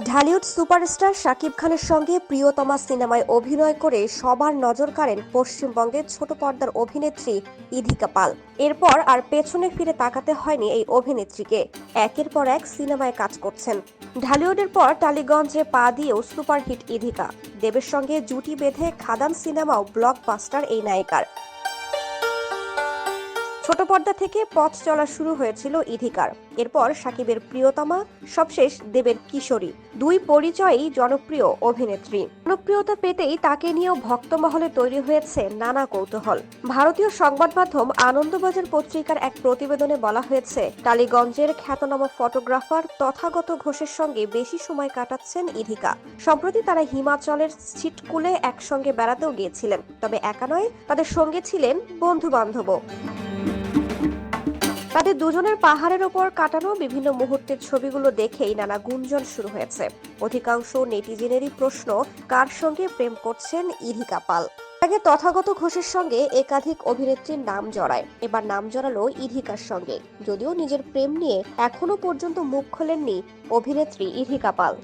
Dhallywood superstar Shakib খানের সঙ্গে প্রিয়তমা সিনেমায় অভিনয় করে সবার নজর কাড়েন পশ্চিমবঙ্গের ছোট পর্দার অভিনেত্রী ইধিকা পাল। এরপর আর পেছনে ফিরে তাকাতে হয়নি এই অভিনেত্রীকে। একের পর এক সিনেমায় কাজ করছেন। ঢালিউডের পর টালিগঞ্জে পা দিয়েও সুপারহিট ইধিকা। দেবের সঙ্গে জুটি বেঁধে খাদান সিনেমাও ব্লকবাস্টার এই নায়িকার। ছোট পর্দা থেকে পথ চলা শুরু হয়েছিল ইধিকার। এরপর সাকিবের প্রিয়তমা, সবশেষ দেবের কিশোরী, দুই পরিচয়ই জনপ্রিয় অভিনেত্রী। জনপ্রিয়তা পেতেই তাকে নিয়েও ভক্তমহলে তৈরি হয়েছে নানা কৌতূহল। ভারতীয় সংবাদ মাধ্যম আনন্দবাজার পত্রিকার এক প্রতিবেদনে বলা হয়েছে, টালিগঞ্জের খ্যাতনামা ফটোগ্রাফার তথাগত ঘোষের সঙ্গে বেশি সময় কাটাচ্ছেন ইধিকা। সম্প্রতি তারা হিমাচলের ছিটকুলে একসঙ্গে বেড়াতেও গিয়েছিলেন, তবে একা নয়, তাদের সঙ্গে ছিলেন বন্ধু বান্ধবও তাদের দুজনের পাহাড়ের ওপর কাটানো বিভিন্ন মুহূর্তের ছবিগুলো দেখেই নানা গুঞ্জন শুরু হয়েছে। অধিকাংশ নেটিজেনেরই প্রশ্ন, কার সঙ্গে প্রেম করছেন ইধিকা পাল আগে তথাগত ঘোষের সঙ্গে একাধিক অভিনেত্রীর নাম জড়ায়, এবার নাম জড়ালো ইধিকার সঙ্গে। যদিও নিজের প্রেম নিয়ে এখনও পর্যন্ত মুখ খোলেননি অভিনেত্রী ইধিকা পাল